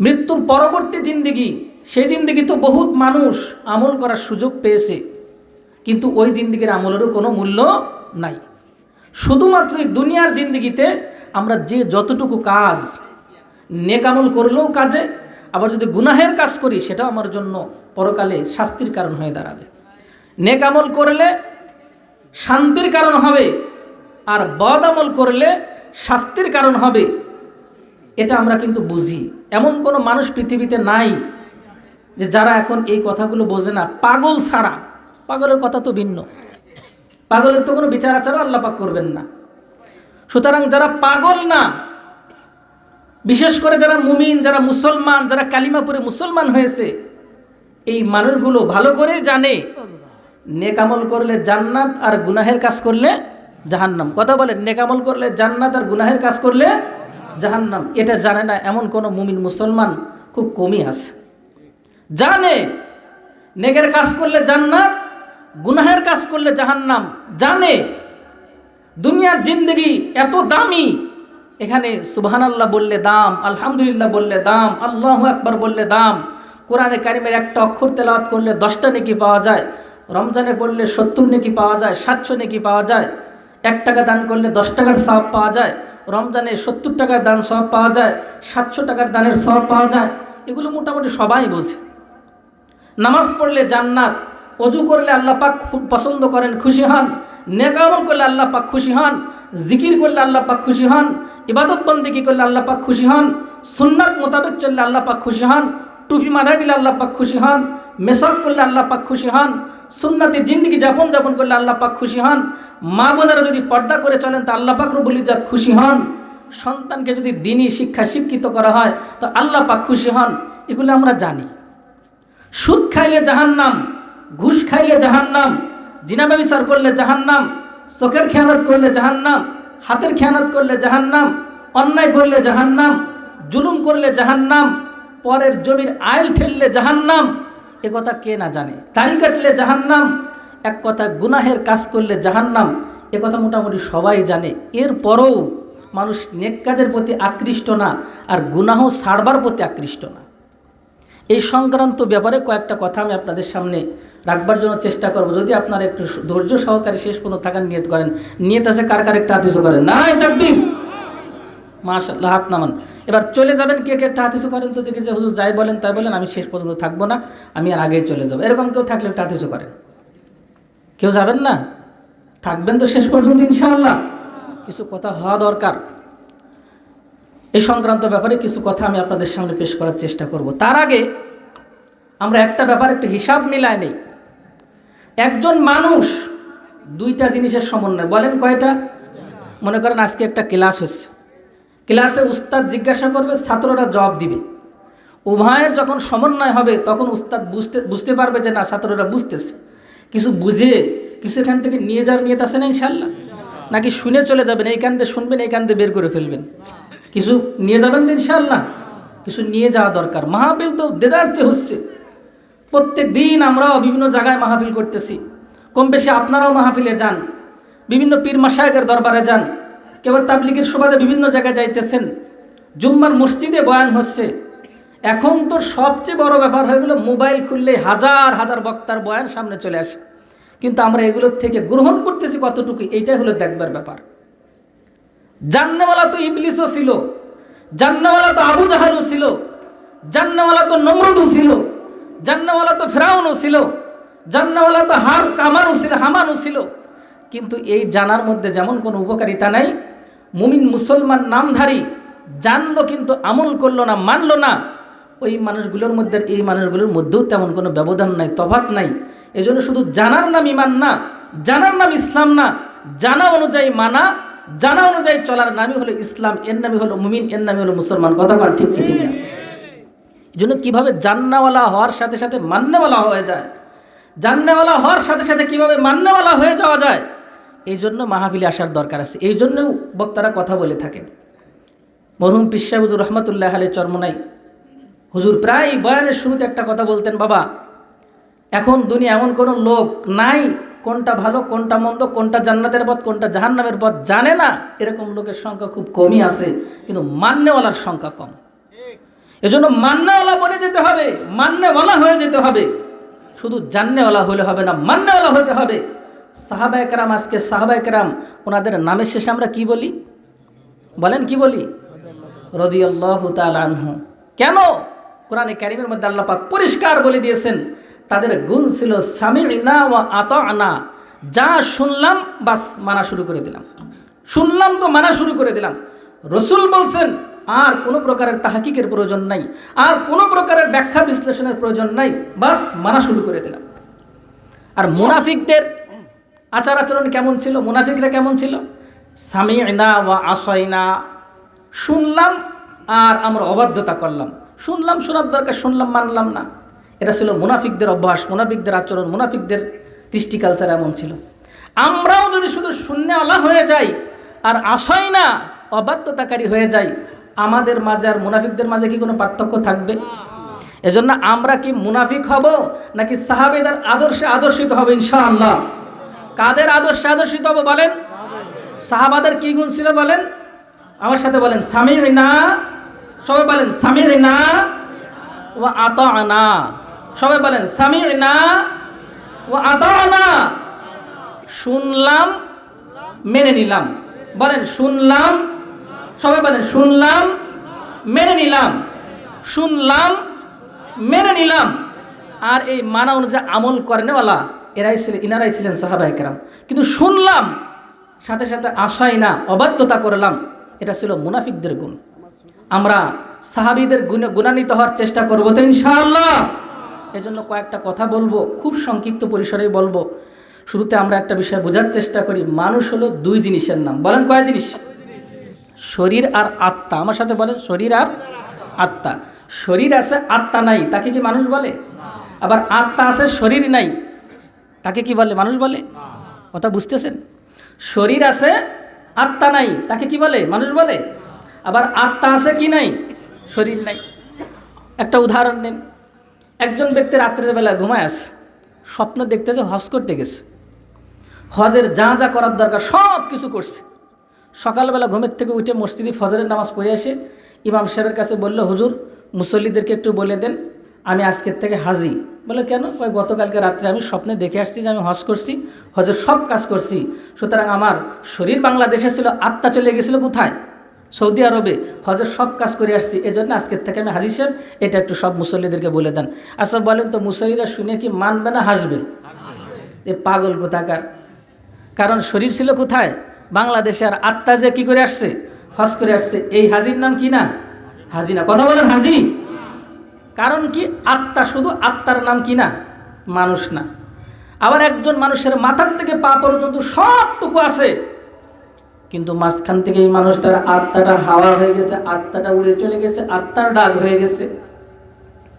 মৃত্যুর পরবর্তী জিন্দিগি সেই জিন্দিগি তো বহুত মানুষ আমল করার সুযোগ পেয়েছে, কিন্তু ওই জিন্দিগির আমলেরও কোনো মূল্য নাই। শুধুমাত্র এই দুনিয়ার জিন্দিগিতে আমরা যে যতটুকু কাজ নেকামল করলেও কাজে, আবার যদি গুনাহের কাজ করি, সেটাও আমার জন্য পরকালে শাস্তির কারণ হয়ে দাঁড়াবে। নেকামল করলে শান্তির কারণ হবে, আর বদ আমল করলে শাস্তির কারণ হবে এটা আমরা কিন্তু বুঝি। এমন কোনো মানুষ পৃথিবীতে নাই যে যারা এখন এই কথাগুলো বোঝে না। পাগল ছাড়া। পাগলের কথা তো ভিন্ন। পাগলের তো কোনো বিচার আচারও আল্লাপাক করবেন না। সুতরাং যারা পাগল না, বিশেষ করে যারা মুমিন, যারা মুসলমান, যারা কালিমাপুরে মুসলমান হয়েছে, এই মানুষগুলো ভালো করে জানে। নেকামল করলে জান্নাত আর গুনাহের কাজ করলে জাহান্নাম। কথা বলেন নেকামল করলে জান্নাত আর গুনাহের কাজ করলে জাহান্নাম। এটা জানে না এমন কোনো মুমিন মুসলমান খুব কমই আছে। জানে, নেকের কাজ করলে জান্নাত, গুনাহের কাজ করলে জাহান্নাম। জানে, দুনিয়ার জিন্দগি এত দামি। এখানে সুবহান আল্লাহ বললে দাম, আলহামদুলিল্লাহ বললে দাম, আল্লাহ আকবার বললে দাম। কোরআনে কারিমের একটা অক্ষর তেলাওয়াত করলে দশটা নেকি পাওয়া যায়। রমজানে পড়লে সত্তর নেকি পাওয়া যায়, সাতশো নেকি পাওয়া যায়। এক টাকা দান করলে দশ টাকার সব পাওয়া যায়, রমজানে সত্তর টাকার দান সব পাওয়া যায়, সাতশো টাকার দানের সব পাওয়া যায়, এগুলো মোটামুটি সবাই বোঝে। নামাজ পড়লে জান্নাত, অজু করলে আল্লাহ পাক খুব পছন্দ করেন, খুশি হন নেকামল করলে আল্লাহ পাক খুশি হন, জিকির করলে আল্লাহ পাক খুশি হন, ইবাদত বন্দিকি করলে আল্লাহ পাক খুশি হন, সুন্নাত মোতাবেক চললে আল্লাহ পাক খুশি হন টুপি মাথায় দিলে আল্লাহ পাক খুশি হন মেসক করলে আল্লাহ পাক খুশি হন, সুন্নাতি জিন্দগি যাপন যাপন করলে আল্লাহ পাক খুশি হন, মা বোনেরা যদি পর্দা করে চলেন তা আল্লাহ পাক রবুল ইজাত খুশি হন। সন্তানকে যদি দিনই শিক্ষা শিক্ষিত করা হয় তো আল্লাহ পাক খুশি হন, এগুলো আমরা জানি। সুদ খাইলে জাহান্নাম, ঘুষ খাইলে জাহান্নাম জিনা ব্যবচার করলে জাহান্নাম, চোখের খেয়ানত করলে জাহান্নাম, হাতের খেয়ানত করলে জাহান্নাম, অন্যায় করলে জাহান্নাম, জুলুম করলে জাহান্নাম পরের জমির আইল ঠেললে জাহান্নাম। এ কথা কে না জানে? তারি কাটলে জাহান্নাম। এক কথা গুনাহের কাজ করলে জাহান্নাম। এ কথা মোটামুটি সবাই জানে। এরপরও মানুষ নেক কাজের প্রতি আকৃষ্ট না, আর গুনাহ ছাড়বার প্রতি আকৃষ্ট না। এই সংক্রান্ত ব্যাপারে কয়েকটা কথা আমি আপনাদের সামনে রাখবার জন্য চেষ্টা করব। যদি আপনারা একটু ধৈর্য সহকারে শেষ পর্যন্ত থাকার নিয়ত করেন। নিয়ত আছে কার কার? একটা হাতিসু করেন। না তাকবীর! মাশাল্লাহ হাত নামান। এবার চলে যাবেন কে কে? একটা হাতিসু করেন তো, যে হুজুর যাই বলেন তাই বলেন, আমি শেষ পর্যন্ত থাকব না, আমি আর আগেই চলে যাব। এরকম কেউ থাকলে একটা হাতিসু করেন। কেউ যাবেন না? থাকবেন তো শেষ পর্যন্ত, ইনশাআল্লাহ। কিছু কথা হওয়া দরকার। এই সংক্রান্ত ব্যাপারে কিছু কথা আমি আপনাদের সামনে পেশ করার চেষ্টা করব। তার আগে আমরা একটা ব্যাপার, একটু হিসাব মিলায় নেই। একজন মানুষ দুইটা জিনিসের সমন্বয়। বলেন কয়টা? মনে করেন আজকে একটা ক্লাস হচ্ছে। ক্লাসে উস্তাদ জিজ্ঞাসা করবে, ছাত্ররা জবাব দিবে। উভয়ের যখন সমন্বয় হবে, তখন উস্তাদ বুঝতে বুঝতে পারবে যে না, ছাত্ররা বুঝতেছে। কিছু বুঝে, কিছু এখান থেকে নিয়ে যাওয়ার নিয়ে আছে না ইনশাল্লাহ নাকি শুনে চলে যাবেন, এই কান্দে শুনবেন, এই কান্দে বের করে ফেলবেন? কিছু নিয়ে যাবেন তো ইনশাল্লাহ কিছু নিয়ে যাওয়া দরকার। মাহফিল তো দেদার চেয়ে হচ্ছে। প্রত্যেক দিন আমরাও বিভিন্ন জায়গায় মাহফিল করতেছি। কম বেশি আপনারাও মাহফিলে যান। বিভিন্ন পীর মাসায়কের দরবারে যান। কেবল তাবলিগের সুবাদে বিভিন্ন জায়গায় যাইতেছেন। জুম্মার মসজিদে বয়ান হচ্ছে, এখন তো সবচেয়ে বড় ব্যাপার হয়ে গেলো, মোবাইল খুললে হাজার হাজার বক্তার বয়ান সামনে চলে আসে। কিন্তু আমরা এগুলোর থেকে গ্রহণ করতেছি কতটুকু, এইটাই হলো দেখবার ব্যাপার। জান্নাওয়ালা তো ইবলিসও ছিল, জান্নাওয়ালা তো আবু জাহালও ছিল, জান্নাওয়ালা তো নমরুদও ছিল, জান্নাওয়ালা তো ফেরাউনও ছিল, জান্নাওয়ালা তো হার কামানও ছিল, হামানও ছিল। কিন্তু এই জানার মধ্যে যেমন কোনো উপকারিতা নাই মুমিন মুসলমান নামধারী, জানলো কিন্তু আমল করল না, মানলো না। ওই মানুষগুলোর মধ্যে, এই মানুষগুলোর মধ্যেও তেমন কোনো ব্যবধান নাই তফাত নাই। এজন্য শুধু জানার নাম ইমান না, জানার নাম ইসলাম না, জানা অনুযায়ী মানা, জানা অনুযায়ী চলার নামই হলো ইসলাম, এর নামই হলো মুমিন, এর নামই হলো মুসলমান, কথা কর ঠিক ঠিক না। এই জন্য কীভাবে জান্নাওয়ালা হওয়ার সাথে সাথে মান্যওয়ালা হয়ে যায়? জান্নাওয়ালা হওয়ার সাথে সাথে কীভাবে মান্যওয়ালা হয়ে যাওয়া যায়? এই জন্য মাহাবিলে আসার দরকার আছে। এই জন্যও বক্তারা কথা বলে থাকেন। মরহুম পিসা হুজুর রহমতুল্লাহ আলী চরমনাই, হুজুর, প্রায় বয়ানের শুরুতে একটা কথা বলতেন, বাবা, এখন দুনিয়া এমন কোনো লোক নাই, কোনটা ভালো, কোনটা মন্দ, কোনটা জান্নাতের পথ, কোনটা জাহান্নামের পথ জানে না, এরকম লোকের সংখ্যা খুব কমই আছে, কিন্তু মান্যওয়ালার সংখ্যা কম। এজন্য মান্যওয়ালা বনে যেতে হবে, মান্যওয়ালা হয়ে যেতে হবে। শুধু জান্নেওয়ালা হলে হবে না, মান্যওয়ালা হতে হবে। সাহাবা একরাম, আজকে সাহাবা একরাম, ওনাদের নামের শেষে আমরা কি বলি? বলেন কি বলি? রদি আল্লাহ আনহু। কেন? কোরআনে ক্যারিমের মধ্যে আল্লাহ পাক পরিষ্কার বলে দিয়েছেন, তাদের গুণ ছিল সামিনা ও আত আনা যা শুনলাম, বাস মানা শুরু করে দিলাম। শুনলাম তো মানা শুরু করে দিলাম। রসুল বলছেন, আর কোনো প্রকারের তাহাকিকের প্রয়োজন নাই, আর কোনো প্রকারের ব্যাখ্যা বিশ্লেষণের প্রয়োজন নাই, বাস মানা শুরু করে দিলাম। আর মুনাফিকদের আচার আচরণ কেমন ছিল? মুনাফিকরা কেমন ছিল? সামিনা ওয়া আশাইনা শুনলাম আর আমরা অবাধ্যতা করলাম। শুনলাম শোনার দরকার, শুনলাম মানলাম না। এটা ছিল মুনাফিকদের অভ্যাস, মুনাফিকদের আচরণ, মুনাফিকদের কৃষ্টি কালচার এমন ছিল। আমরাও যদি শুধু শূন্যওয়ালা হয়ে যাই আর আশয় না অবাধ্যতাকারী হয়ে যাই, আমাদের মাঝে আর মুনাফিকদের মাঝে কি কোনো পার্থক্য থাকবে? এজন্য আমরা কি মুনাফিক হব নাকি সাহাবেদের আদর্শে আদর্শিত হবে ইনশাআল্লাহ? কাদের আদর্শে আদর্শিত হব বলেন? সাহাবাদের কি গুণ ছিল বলেন? আমার সাথে বলেন স্বামী না সবাই বলেন স্বামী না ও আত আনা সবাই বলেন স্বামী না ও আত আনা শুনলাম, মেনে নিলাম। বলেন, শুনলাম। সবাই বলেন, শুনলাম, মেনে নিলাম। শুনলাম, মেনে নিলাম। আর এই মানা অনুযায়ী আমল করেনওয়ালা এরাই ছিলেন ইনারাই ছিলেন সাহাবা একরাম কিন্তু শুনলাম, সাথে সাথে আশাই না, অবাধ্যতা করলাম, এটা ছিল মুনাফিকদের গুণ। আমরা সাহাবিদের গুণে গুণান্বিত হওয়ার চেষ্টা করব তো ইনশাআল্লাহ। এজন্য কয়েকটা কথা বলব, খুব সংক্ষিপ্ত পরিসরেই বলব। শুরুতে আমরা একটা বিষয় বোঝার চেষ্টা করি, মানুষ হলো দুই জিনিসের নাম। বলেন কয় জিনিস? শরীর আর আত্মা। আমার সাথে বলেন, শরীর আর আত্মা। শরীর আছে, আত্মা নাই, তাকে কি মানুষ বলে? আবার আত্মা আছে, শরীর নাই। তাকে কি বলে? মানুষ বলে? কথা বুঝতেছেন? শরীর আছে, আত্মা নাই, তাকে কি বলে? মানুষ বলে? আবার আত্মা আছে কি নাই? শরীর নাই। একটা উদাহরণ নিন। একজন ব্যক্তি রাত্রের বেলা ঘুমায় আছে, স্বপ্ন দেখতেছে হজ করতে গেছে। হজের যা যা করার দরকার, সব কিছু করছে। সকালবেলা ঘুমের থেকে উঠে মসজিদে ফজরের নামাজ পড়ে আসে। ইমাম সাহেবের কাছে বলল, হুজুর, মুসল্লিদেরকে একটু বলে দেন আমি আজকের থেকে হাজি। বলে, কেন? কয়, গতকালকে রাত্রে আমি স্বপ্নে দেখে আসছি যে আমি হজ করছি, হজের সব কাজ করছি। সুতরাং আমার শরীর বাংলাদেশে ছিল, আত্মা চলে গেছিল কোথায়? সৌদি আরবে হজের সব কাজ করে আসছি। এই জন্য আজকের থেকে আমি হাজি সাহেব, এটা একটু সব মুসল্লিদেরকে বলে দেন। আচ্ছা বলেন তো, মুসল্লিরা শুনে কি মানবে না হাসবে? এ পাগল কোথাকার। কারণ শরীর ছিল কোথায়? বাংলাদেশে আর আত্মা যে কী করে আসছে? হজ করে আসছে। এই হাজির নাম কি না? হাজি না। কথা বলেন, হাজি! কারণ কি? আত্মা শুধু আত্মার নাম কি না? মানুষ না। আবার একজন মানুষের মাথার থেকে পা পর্যন্ত সবটুকু আছে। কিন্তু মাঝখান থেকে এই মানুষটার আত্মাটা হাওয়া হয়ে গেছে, আত্মাটা উড়ে চলে গেছে, আত্মার ডাক হয়ে গেছে।